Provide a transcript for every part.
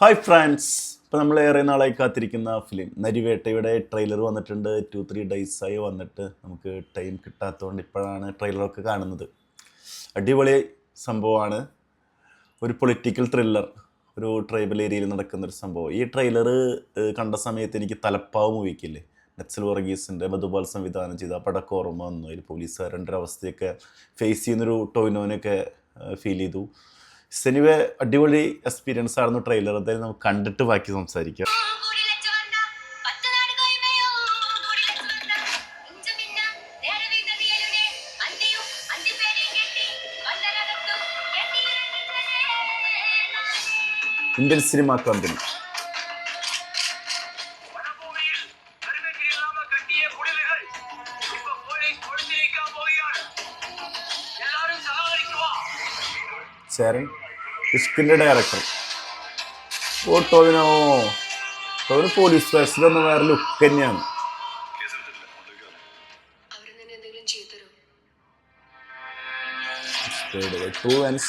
Hi France ഇപ്പോൾ നമ്മൾ ഏറെ നാളായി കാത്തിരിക്കുന്ന ഫിലിം നരിവേട്ടയുടെ ട്രെയിലർ വന്നിട്ടുണ്ട്. ടു ത്രീ ഡേയ്സായി വന്നിട്ട് നമുക്ക് ടൈം കിട്ടാത്തതുകൊണ്ട് ഇപ്പോഴാണ് ട്രെയിലറൊക്കെ കാണുന്നത്. അടിപൊളി സംഭവമാണ്. ഒരു പൊളിറ്റിക്കൽ ത്രില്ലർ ഒരു ട്രൈബൽ ഏരിയയിൽ നടക്കുന്ന ഒരു സംഭവം. ഈ ട്രെയിലർ കണ്ട സമയത്ത് എനിക്ക് തലപ്പാവ് മൂവിക്കില്ലേ നക്സൽ വർഗീസിന്റെ മധുപാൽ സംവിധാനം ചെയ്ത ആ പടക്കം ഓർമ്മ വന്നു. അതിൽ പോലീസുകാരന്റെ അവസ്ഥയൊക്കെ ഫേസ് ചെയ്യുന്നൊരു ടോയിനോനൊക്കെ ഫീൽ ചെയ്തു. സെനിവെ അടിപൊളി എക്സ്പീരിയൻസ് ആയിരുന്നു ട്രെയിലർ എന്തായാലും നമുക്ക് കണ്ടിട്ട് ബാക്കി സംസാരിക്കാം. Indian cinema company Cheran? ഇഷ്കിന്റെ director ഓ ടോവിനോ ടോവിന് പോലീസ് സ്റ്റേഷനിൽ ഒന്ന് വേറെ ലുക്ക് തന്നെയാണ്. ടു ആൻഡ്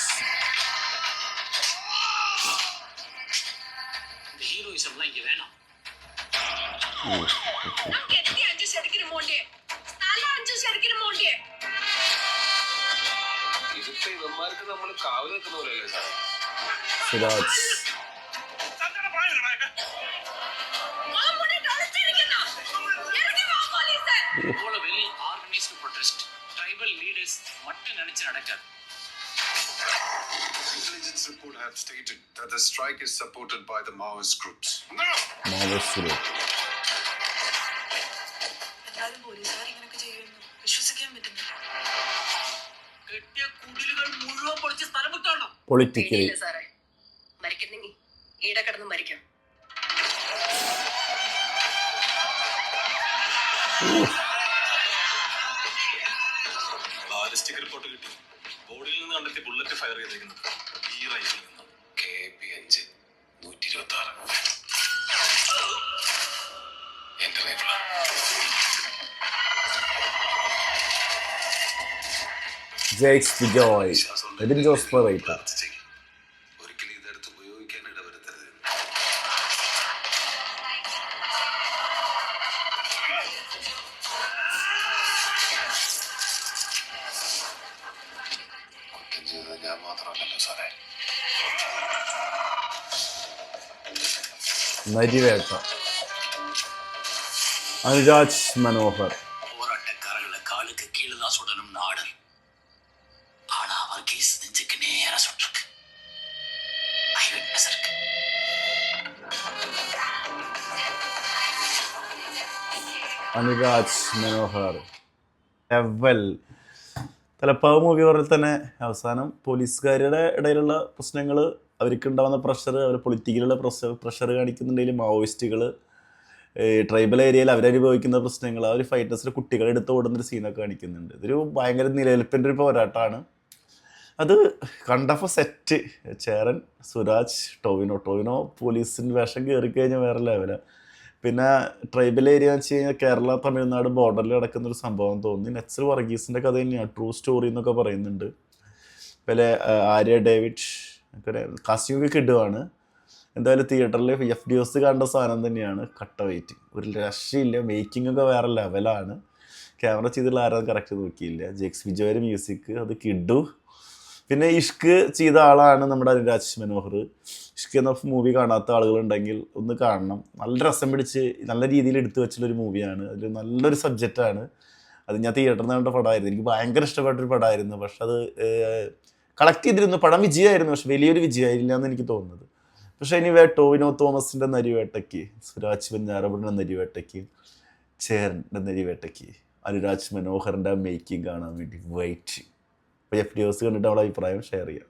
ഇവന്മാർക്ക് നമ്മൾ കാവൽ പോലെയല്ലേ sir സുരാജ് சந்தன பாருங்க മുളമുടി തൊളിച്ചിരിക്കുന്ന ഇറങ്ങി വാ പോലീസ് போல வெளி ஆர்கனைஸ்டு ப்ரொட்டஸ்ட் ட்ரைபல் லீடர்ஸ் மட்டும் நினைச்சு நடக்காது Intelligence report have stated that the strike is supported by the Maoist groups. മാവേശ്വരി എല്ലാരും പോലീസുകാർ ഇങ്ങനെയൊക്കെ ചെയ്യുമെന്ന് വിശ്വസിക്കാൻ പറ്റുന്നില്ല കെട്ടിയ കുടിലുകൾ മുഴുവൻ പൊളിച്ച് സ്ഥലം വിട്ടോണം പൊളിറ്റിക്കലി സാറേ. മരിക്കുന്നെങ്കിൽ ഈടെ കിടന്ന് മരിക്കണം ബാലിസ്റ്റിക് റിപ്പോർട്ട് കിട്ടി. ബോഡിയിൽ നിന്ന് ബുള്ളറ്റ് ഫയർ ചെയ്തേക്കുന്നത് ഈ റൈഫിൽ നിന്ന് കെ പി അഞ്ച് നൂറ്റി ഇരുപത്തി ആറ് ജെയ്ക്സ് ബിജോയ് എബിൻ ജോസ് സാറേ. നരിവേട്ട അനുരാജ് മനോഹർ. je vais എവൽ തലപ്പാവ് മൂവി പറഞ്ഞാൽ തന്നെ അവസാനം പോലീസുകാരുടെ ഇടയിലുള്ള പ്രശ്നങ്ങൾ അവർക്കുണ്ടാവുന്ന പ്രഷർ അവർ പൊളിറ്റിക്കലുള്ള പ്രഷർ പ്രഷർ കാണിക്കുന്നുണ്ടെങ്കിൽ മാവോയിസ്റ്റുകൾ ട്രൈബൽ ഏരിയയിൽ അവരനുഭവിക്കുന്ന പ്രശ്നങ്ങൾ അവർ ഫൈറ്റേഴ്സിൽ കുട്ടികളെടുത്ത് ഓടുന്നൊരു സീനൊക്കെ കാണിക്കുന്നുണ്ട്. ഇതൊരു ഭയങ്കര നിലനിൽപ്പിന്റെ ഒരു പോരാട്ടമാണ് അത് കണ്ടപ്പോൾ സെറ്റ് ചേരൻ സുരാജ് ടോവിനോ. ടോവിനോ പോലീസിന്റെ വേഷം കയറി കഴിഞ്ഞാൽ വേറെ ലെവല പിന്നെ ട്രൈബൽ ഏരിയ എന്ന് വെച്ച് കഴിഞ്ഞാൽ കേരള തമിഴ്നാട് ബോർഡറിൽ കിടക്കുന്ന ഒരു സംഭവം തോന്നി നെച്ചർ വർഗീസിന്റെ കഥ തന്നെയാണ് ട്രൂ സ്റ്റോറി എന്നൊക്കെ പറയുന്നുണ്ട്. പിന്നെ ആര്യ ഡേവിഡ് കാസ്റ്റിംഗ് ഒക്കെ ഇടുവാണ് എന്തായാലും തിയേറ്ററിൽ എഫ് ഡി എസ് കണ്ട സാധനം തന്നെയാണ്. കട്ട വെയിറ്റ് ഒരു രക്ഷയില്ല. മേക്കിംഗ് ഒക്കെ വേറെ ലെവലാണ് ക്യാമറ ചെയ്തിട്ടുള്ള ആരും കറക്റ്റ് നോക്കിയില്ല. ജെക്സ് വിജയുടെ മ്യൂസിക് അത് കിഡു പിന്നെ ഇഷ്ക് ചെയ്ത ആളാണ് നമ്മുടെ അനുരാജ് മനോഹർ ഇഷ്ക് എന്ന മൂവി കാണാത്ത ആളുകളുണ്ടെങ്കിൽ ഒന്ന് കാണണം. നല്ല രസം പിടിച്ച് നല്ല രീതിയിൽ എടുത്തു വെച്ചുള്ളൊരു മൂവിയാണ് അതിൽ നല്ലൊരു സബ്ജക്റ്റാണ് അത് ഞാൻ തിയേറ്ററിൽ നിന്ന് കണ്ട പടമായിരുന്നു. എനിക്ക് ഭയങ്കര ഇഷ്ടപ്പെട്ടൊരു പടമായിരുന്നു. പക്ഷെ അത് കളക്ട് ചെയ്തിരുന്നു. പടം വിജയമായിരുന്നു. പക്ഷെ വലിയൊരു വിജയമായില്ല എന്ന് എനിക്ക് തോന്നുന്നത്. പക്ഷെ ഇനി വേട്ടോ വിനോദ് തോമസിന്റെ നരിവേട്ടയ്ക്ക് സുരാജ് വെഞ്ഞാറപ്പുഴന്റെ നരിവേട്ടയ്ക്ക് ചേരന്റെ നരിവേട്ടയ്ക്ക് അനുരാജ് മനോഹറിന്റെ മേക്കിംഗ് കാണാൻ വേണ്ടി വെയിറ്റ് അപ്പോൾ എഫ് കണ്ടിട്ട് നമ്മുടെ അഭിപ്രായം ഷെയർ ചെയ്യാം.